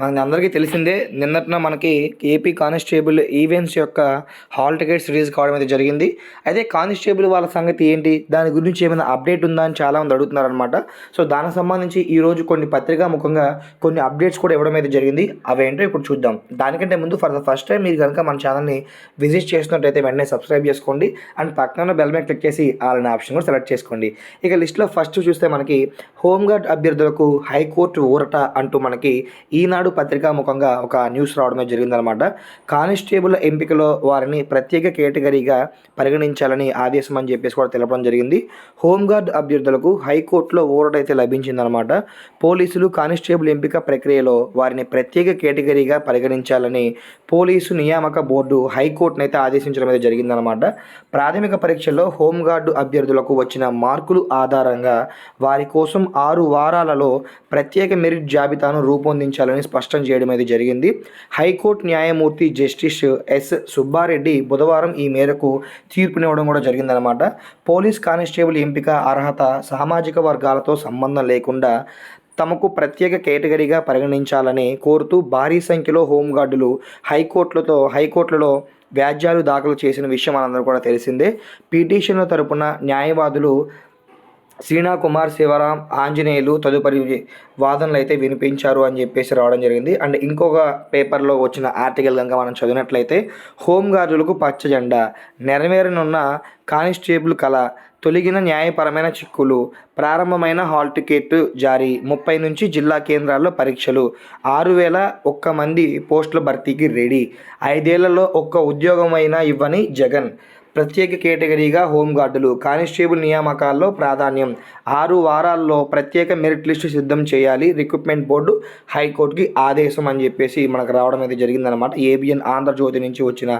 మన అందరికీ తెలిసిందే నిన్నటిన మనకి ఏపీ కానిస్టేబుల్ ఈవెంట్స్ యొక్క హాల్ టికెట్స్ రిలీజ్ కావడం అయితే జరిగింది. అయితే కానిస్టేబుల్ వాళ్ళ సంగతి ఏంటి? దాని గురించి ఏమైనా అప్డేట్ ఉందా అని చాలా మంది అడుగుతున్నారు అనమాట సో దానికి సంబంధించి ఈరోజు కొన్ని పత్రికా ముఖంగా కొన్ని అప్డేట్స్ కూడా ఇవ్వడం అయితే జరిగింది. అవేంటో ఇప్పుడు చూద్దాం. దానికంటే ముందు ఫర్ ద ఫస్ట్ టైం మీరు కనుక మన ఛానల్ని విజిట్ చేసినట్టయితే వెంటనే సబ్స్క్రైబ్ చేసుకోండి. అండ్ పక్కన బెల్ మీద క్లిక్ చేసి వాళ్ళని ఆప్షన్ కూడా సెలెక్ట్ చేసుకోండి. ఇక లిస్ట్లో ఫస్ట్ చూస్తే మనకి హోంగార్డ్ అభ్యర్థులకు హైకోర్టు ఊరట అంటూ మనకి ఈనాడు పత్రికా ముఖంగా ఒక న్యూస్ రావడమే జరిగిందనమాట కానిస్టేబుల్ ఎంపికలో వారిని ప్రత్యేక కేటగిరీగా పరిగణించాలని ఆదేశం అని చెప్పేసి కూడా తెలపడం జరిగింది. హోంగార్డ్ అభ్యర్థులకు హైకోర్టులో ఓరటైతే అయితే లభించిందనమాట పోలీసులు కానిస్టేబుల్ ఎంపిక ప్రక్రియలో వారిని ప్రత్యేక కేటగిరీగా పరిగణించాలని పోలీసు నియామక బోర్డు హైకోర్టును అయితే ఆదేశించడం అయితే జరిగిందనమాట ప్రాథమిక పరీక్షల్లో హోంగార్డు అభ్యర్థులకు వచ్చిన మార్కులు ఆధారంగా వారి కోసం ఆరు వారాలలో ప్రత్యేక మెరిట్ జాబితాను రూపొందించాలని స్పష్టం చేయడం అయితే జరిగింది. హైకోర్టు న్యాయమూర్తి జస్టిస్ ఎస్ సుబ్బారెడ్డి బుధవారం ఈ మేరకు తీర్పునివ్వడం కూడా జరిగిందనమాట పోలీస్ కానిస్టేబుల్ ఎంపిక అర్హత సామాజిక వర్గాలతో సంబంధం లేకుండా తమకు ప్రత్యేక కేటగిరీగా పరిగణించాలని కోరుతూ భారీ సంఖ్యలో హోంగార్డులు హైకోర్టులతో హైకోర్టులలో వ్యాజ్యాలు దాఖలు చేసిన విషయం మనందరూ కూడా తెలిసిందే. పిటిషన్ల తరపున న్యాయవాదులు శ్రీనా కుమార్ శివరాం ఆంజనేయులు తదుపరి వాదనలు అయితే వినిపించారు అని చెప్పేసి రావడం జరిగింది. అండ్ ఇంకొక పేపర్లో వచ్చిన ఆర్టికల్ కనుక మనం చదివినట్లయితే హోంగార్డులకు పచ్చ జెండా నెరవేరనున్న కానిస్టేబుల్ కళ తొలగిన న్యాయపరమైన చిక్కులు ప్రారంభమైన హాల్ టికెట్ జారీ ముప్పై నుంచి జిల్లా కేంద్రాల్లో పరీక్షలు ఆరు వేల ఒక్క మంది పోస్టుల భర్తీకి రెడీ ఐదేళ్ళలో ఒక్క ఉద్యోగమైనా ఇవ్వని జగన్ ప్రత్యేక కేటగిరీగా హోంగార్డులు కానిస్టేబుల్ నియామకాల్లో ప్రాధాన్యం. ఆరు వారాల్లో ప్రత్యేక మెరిట్ లిస్టు సిద్ధం చేయాలి. రిక్రూట్మెంట్ బోర్డు హైకోర్టుకి ఆదేశం అని చెప్పేసి మనకు రావడం అయితే జరిగిందనమాట ఏబిఎన్ ఆంధ్రజ్యోతి నుంచి వచ్చిన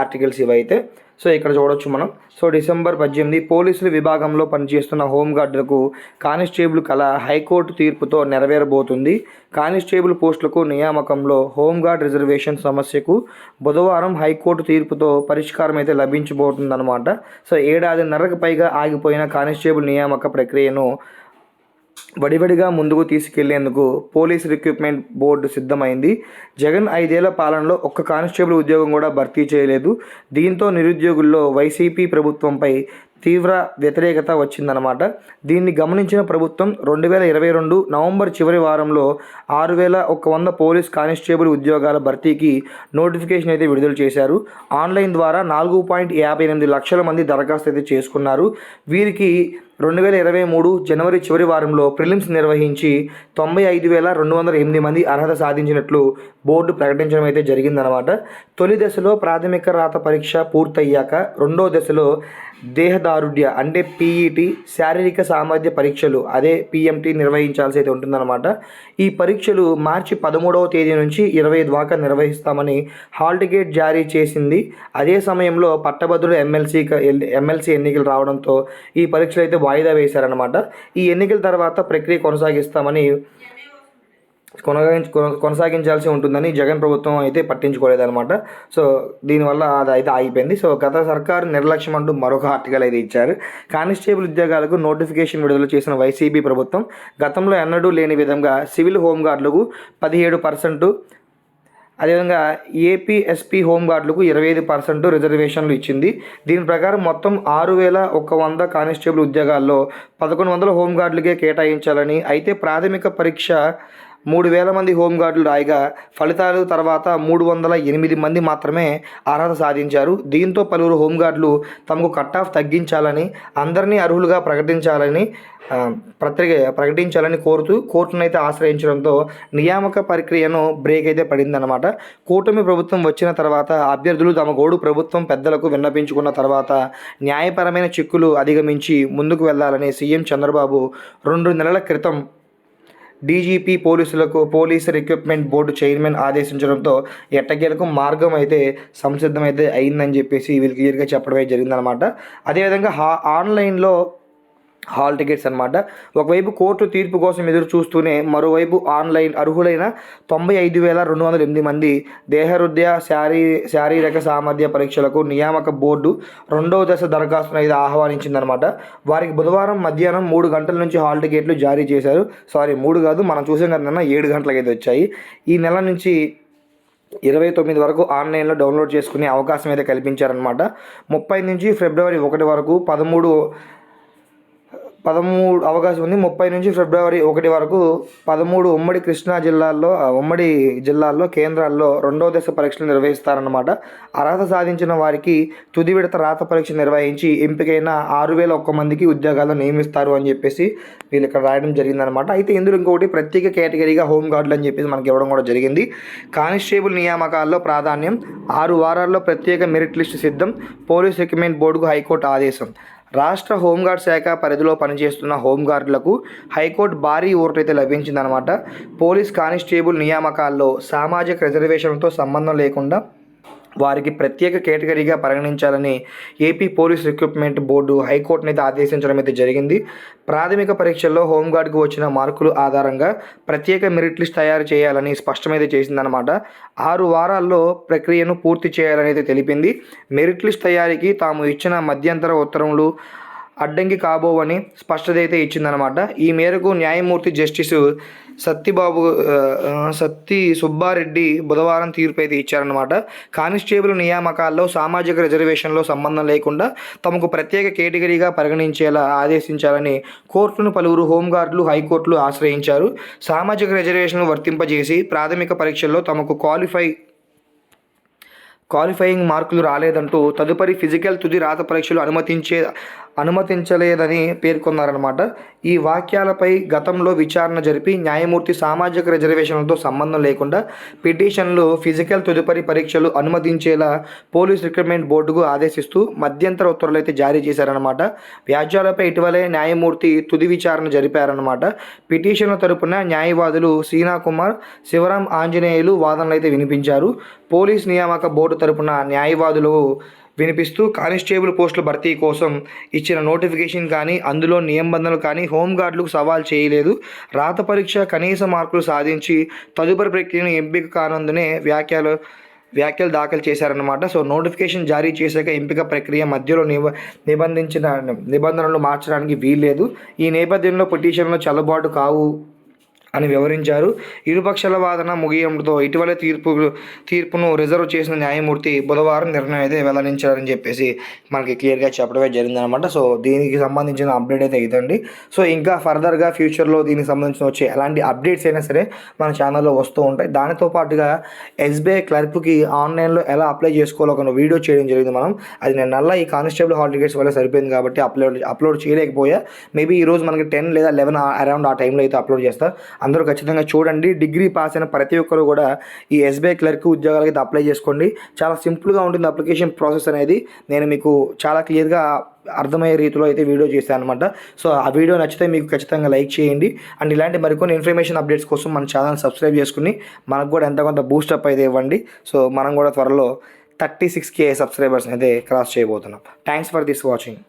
ఆర్టికల్స్ ఇవైతే. సో ఇక్కడ చూడొచ్చు మనం. సో డిసెంబర్ పద్దెనిమిది పోలీసుల విభాగంలో పనిచేస్తున్న హోంగార్డులకు కానిస్టేబుల్ కళ హైకోర్టు తీర్పుతో నెరవేరబోతుంది. కానిస్టేబుల్ పోస్టులకు నియామకంలో హోంగార్డ్ రిజర్వేషన్ సమస్యకు బుధవారం హైకోర్టు తీర్పుతో పరిష్కారం అయితే లభించబోతుందన్నమాట. సో ఏడాదిన్నరకు పైగా ఆగిపోయిన కానిస్టేబుల్ నియామక ప్రక్రియను వడివడిగా ముందుకు తీసుకెళ్ళేందుకు పోలీస్ రిక్రూట్మెంట్ బోర్డు సిద్ధమైంది. జగన్ ఐదేళ్ళ పాలనలో ఒక్క కానిస్టేబుల్ ఉద్యోగం కూడా భర్తీ చేయలేదు. దీంతో నిరుద్యోగుల్లో వైసీపీ ప్రభుత్వంపై తీవ్ర వ్యతిరేకత వచ్చిందనమాట దీన్ని గమనించిన ప్రభుత్వం రెండు వేల ఇరవై రెండు నవంబర్ చివరి వారంలో ఆరు వేల ఒక వంద పోలీస్ కానిస్టేబుల్ ఉద్యోగాల భర్తీకి నోటిఫికేషన్ అయితే విడుదల చేశారు. ఆన్లైన్ ద్వారా నాలుగు పాయింట్ యాభై ఎనిమిది లక్షల మంది దరఖాస్తు అయితే చేసుకున్నారు. వీరికి రెండు వేల ఇరవై మూడు జనవరి చివరి వారంలో ప్రిలిమ్స్ నిర్వహించి తొంభై ఐదు వేల రెండు వందల ఎనిమిది మంది అర్హత సాధించినట్లు బోర్డు ప్రకటించడం అయితే జరిగిందనమాట తొలి దశలో ప్రాథమిక రాత పరీక్ష పూర్తయ్యాక రెండో దశలో దేహదారుఢ్య అంటే పీఈటీ శారీరక సామర్థ్య పరీక్షలు అదే పిఎంటీ నిర్వహించాల్సి అయితే ఉంటుందన్నమాట. ఈ పరీక్షలు మార్చి పదమూడవ తేదీ నుంచి ఇరవై దాకా నిర్వహిస్తామని హాల్ టికెట్ జారీ చేసింది. అదే సమయంలో పట్టభద్రుల ఎమ్మెల్సీ ఎమ్మెల్సీ ఎన్నికలు రావడంతో ఈ పరీక్షలు అయితే వాయిదా వేశారనమాట ఈ ఎన్నికల తర్వాత ప్రక్రియ కొనసాగిస్తామని కొనసాగించ కొన- కొనసాగించాల్సి ఉంటుందని జగన్ ప్రభుత్వం అయితే పట్టించుకోలేదన్నమాట. సో దీనివల్ల అది అయితే ఆగిపోయింది. సో గత సర్కారు నిర్లక్ష్యం అంటూ మరొక ఆర్టికల్ అయితే ఇచ్చారు. కానిస్టేబుల్ ఉద్యోగాలకు నోటిఫికేషన్ విడుదల చేసిన వైసీపీ ప్రభుత్వం గతంలో ఎన్నడూ లేని విధంగా సివిల్ హోంగార్డులకు పదిహేడు పర్సెంటు అదేవిధంగా ఏపీ ఎస్పీ హోంగార్డులకు ఇరవై ఐదు పర్సెంట్ రిజర్వేషన్లు ఇచ్చింది. దీని ప్రకారం మొత్తం ఆరు వేల ఒక వంద కానిస్టేబుల్ ఉద్యోగాల్లో పదకొండు వందల హోంగార్డులకే కేటాయించాలని అయితే ప్రాథమిక పరీక్ష మూడు వేల మంది హోంగార్డులు రాయగా ఫలితాలు తర్వాత మూడు వందల ఎనిమిది మంది మాత్రమే అర్హత సాధించారు. దీంతో పలువురు హోంగార్డులు తమకు కట్ ఆఫ్ తగ్గించాలని అందరినీ అర్హులుగా ప్రకటించాలని ఆ, పత్రిక ప్రకటించాలని కోరుతూ కోర్టునైతే ఆశ్రయించడంతో నియామక ప్రక్రియను బ్రేక్ అయితే పడిందన్నమాట. కూటమి ప్రభుత్వం వచ్చిన తర్వాత అభ్యర్థులు తమ గోడు ప్రభుత్వం పెద్దలకు విన్నపించుకున్న తర్వాత న్యాయపరమైన చిక్కులు అధిగమించి ముందుకు వెళ్ళాలని సీఎం చంద్రబాబు రెండు నెలల క్రితం డీజీపీ పోలీసులకు పోలీసు రిక్రూట్మెంట్ బోర్డు చైర్మన్ ఆదేశించడంతో ఎట్టకేలకు మార్గం అయితే సంసిద్ధమైతే అయిందని చెప్పేసి వీళ్ళు క్లియర్గా చెప్పడమే జరిగిందనమాట అదేవిధంగా హా ఆన్లైన్లో హాల్ టికెట్స్ అనమాట ఒకవైపు కోర్టు తీర్పు కోసం ఎదురు చూస్తూనే మరోవైపు ఆన్లైన్ అర్హులైన తొంభై ఐదు వేల రెండు వందల ఎనిమిది మంది దేహరుద్య శారీ శారీరక సామర్థ్య పరీక్షలకు నియామక బోర్డు రెండవ దశ దరఖాస్తును అయితే ఆహ్వానించిందనమాట వారికి బుధవారం మధ్యాహ్నం మూడు గంటల నుంచి హాల్ టికెట్లు జారీ చేశారు. సారీ మూడు కాదు మనం చూసాం కదా నిన్న ఏడు గంటలకైతే వచ్చాయి. ఈ నెల నుంచి ఇరవై తొమ్మిది వరకు ఆన్లైన్లో డౌన్లోడ్ చేసుకునే అవకాశం అయితే కల్పించారనమాట ముప్పై నుంచి ఫిబ్రవరి ఒకటి వరకు పదమూడు పదమూడు అవకాశం ఉంది. ముప్పై నుంచి ఫిబ్రవరి ఒకటి వరకు పదమూడు ఉమ్మడి కృష్ణా జిల్లాల్లో ఉమ్మడి జిల్లాల్లో కేంద్రాల్లో రెండో దశ పరీక్షలు నిర్వహిస్తారన్నమాట. అర్హత సాధించిన వారికి తుది విడత రాత పరీక్ష నిర్వహించి ఎంపికైన ఆరు వేల ఒక్క మందికి ఉద్యోగాలు నియమిస్తారు అని చెప్పేసి వీళ్ళు ఇక్కడ రాయడం జరిగిందనమాట అయితే ఇందులో ఇంకొకటి ప్రత్యేక కేటగిరీగా హోమ్ గార్డులు అని చెప్పేసి మనకి ఇవ్వడం కూడా జరిగింది. కానిస్టేబుల్ నియామకాల్లో ప్రాధాన్యం ఆరు వారాల్లో ప్రత్యేక మెరిట్ లిస్టు సిద్ధం పోలీస్ రికమెండ్ బోర్డుకు హైకోర్టు ఆదేశం. రాష్ట్ర హోంగార్డ్ శాఖ పరిధిలో పనిచేస్తున్న హోంగార్డులకు హైకోర్టు భారీ ఓటు అయితే లభించిందనమాట పోలీస్ కానిస్టేబుల్ నియామకాల్లో సామాజిక రిజర్వేషన్తో సంబంధం లేకుండా వారికి ప్రత్యేక కేటగిరీగా పరిగణించాలని ఏపీ పోలీస్ రిక్రూట్మెంట్ బోర్డు హైకోర్టును అయితే ఆదేశించడం అయితే జరిగింది. ప్రాథమిక పరీక్షల్లో హోంగార్డ్కు వచ్చిన మార్కులు ఆధారంగా ప్రత్యేక మెరిట్ లిస్ట్ తయారు చేయాలని స్పష్టమైతే చేసిందనమాట ఆరు వారాల్లో ప్రక్రియను పూర్తి చేయాలని అయితే తెలిపింది. మెరిట్ లిస్ట్ తయారీకి తాము ఇచ్చిన మధ్యంతర ఉత్తర్వులు అడ్డంకి కాబోవని స్పష్టత అయితే ఇచ్చిందనమాట ఈ మేరకు న్యాయమూర్తి జస్టిస్ సత్తిబాబు సత్తి సుబ్బారెడ్డి బుధవారం తీర్పు అయితే ఇచ్చారనమాట కానిస్టేబుల్ నియామకాల్లో సామాజిక రిజర్వేషన్లో సంబంధం లేకుండా తమకు ప్రత్యేక కేటగిరీగా పరిగణించేలా ఆదేశించాలని కోర్టును పలువురు హోంగార్డులు హైకోర్టులు ఆశ్రయించారు. సామాజిక రిజర్వేషన్లు వర్తింపజేసి ప్రాథమిక పరీక్షల్లో తమకు క్వాలిఫై క్వాలిఫైయింగ్ మార్కులు రాలేదంటూ తదుపరి ఫిజికల్ తుది రాత పరీక్షలు అనుమతించే అనుమతించలేదని పేర్కొన్నారన్నమాట. ఈ వాక్యాలపై గతంలో విచారణ జరిపి న్యాయమూర్తి సామాజిక రిజర్వేషన్లతో సంబంధం లేకుండా పిటిషన్లు ఫిజికల్ తదుపరి పరీక్షలు అనుమతించేలా పోలీస్ రిక్రూట్మెంట్ బోర్డుకు ఆదేశిస్తూ మధ్యంతర ఉత్తర్వులు అయితే జారీ చేశారనమాట వ్యాజ్యాలపై ఇటీవలే న్యాయమూర్తి తుది విచారణ జరిపారనమాట పిటిషన్ల తరపున న్యాయవాదులు సీనా కుమార్ శివరాం ఆంజనేయులు వాదనలు అయితే వినిపించారు. పోలీస్ నియామక బోర్డు తరపున న్యాయవాదులు వినిపిస్తూ కానిస్టేబుల్ పోస్టుల భర్తీ కోసం ఇచ్చిన నోటిఫికేషన్ కానీ అందులో నిబంధనలు కానీ హోంగార్డులకు సవాల్ చేయలేదు. రాత పరీక్ష కనీస మార్కులు సాధించి తదుపరి ప్రక్రియను ఎంపిక కానందునే వ్యాఖ్యలు వ్యాఖ్యలు దాఖలు చేశారన్నమాట. సో నోటిఫికేషన్ జారీ చేశాక ఎంపిక ప్రక్రియ మధ్యలో నిబ నిబంధించిన నిబంధనలు మార్చడానికి వీల్లేదు. ఈ నేపథ్యంలో పిటిషన్లు చల్లబాటు కావు. అని వివరించారు. ఇరుపక్షాల వాదన ముగియడంతో ఇటీవల తీర్పు తీర్పును రిజర్వ్ చేసిన న్యాయమూర్తి బుధవారం నిర్ణయం అయితే వెల్లడించారని చెప్పేసి మనకి క్లియర్గా చెప్పడమే జరిగిందనమాట సో దీనికి సంబంధించిన అప్డేట్ అయితే ఇదండి. సో ఇంకా ఫర్దర్గా ఫ్యూచర్లో దీనికి సంబంధించిన వచ్చే ఎలాంటి అప్డేట్స్ అయినా సరే మన ఛానల్లో వస్తూ ఉంటాయి. దానితో పాటుగా ఎస్బీఐ క్లర్క్కి ఆన్లైన్లో ఎలా అప్లై చేసుకోవాలో ఒక వీడియో చేయడం జరిగింది మనం. అది నేను నల్ల ఈ కానిస్టేబుల్ హాల్ టికెట్స్ వల్ల సరిపోయింది కాబట్టి అప్లోడ్ అప్లోడ్ చేయలేకపోయా. మేబీ ఈ రోజు మనకి టెన్ లేదా లెవెన్ అరౌండ్ ఆ టైంలో అయితే అప్లోడ్ చేస్తా. అందరూ ఖచ్చితంగా చూడండి. డిగ్రీ పాస్ అయిన ప్రతి ఒక్కరు కూడా ఈ ఎస్బీఐ క్లర్క్ ఉద్యోగాలకి అయితే అప్లై చేసుకోండి. చాలా సింపుల్గా ఉంటుంది అప్లికేషన్ ప్రాసెస్ అనేది. నేను మీకు చాలా క్లియర్గా అర్థమయ్యే రీతిలో అయితే వీడియో చేశాను అనమాట సో ఆ వీడియో నచ్చితే మీకు ఖచ్చితంగా లైక్ చేయండి. అండ్ ఇలాంటి మరికొన్ని ఇన్ఫర్మేషన్ అప్డేట్స్ కోసం మన ఛానల్ సబ్స్క్రైబ్ చేసుకుని మనకు కూడా ఎంత కొంత బూస్టప్ అయితే ఇవ్వండి. సో మనం కూడా త్వరలో థర్టీ సిక్స్ కే సబ్స్క్రైబర్స్ అయితే క్రాస్ చేయబోతున్నాం. Thanks for this watching.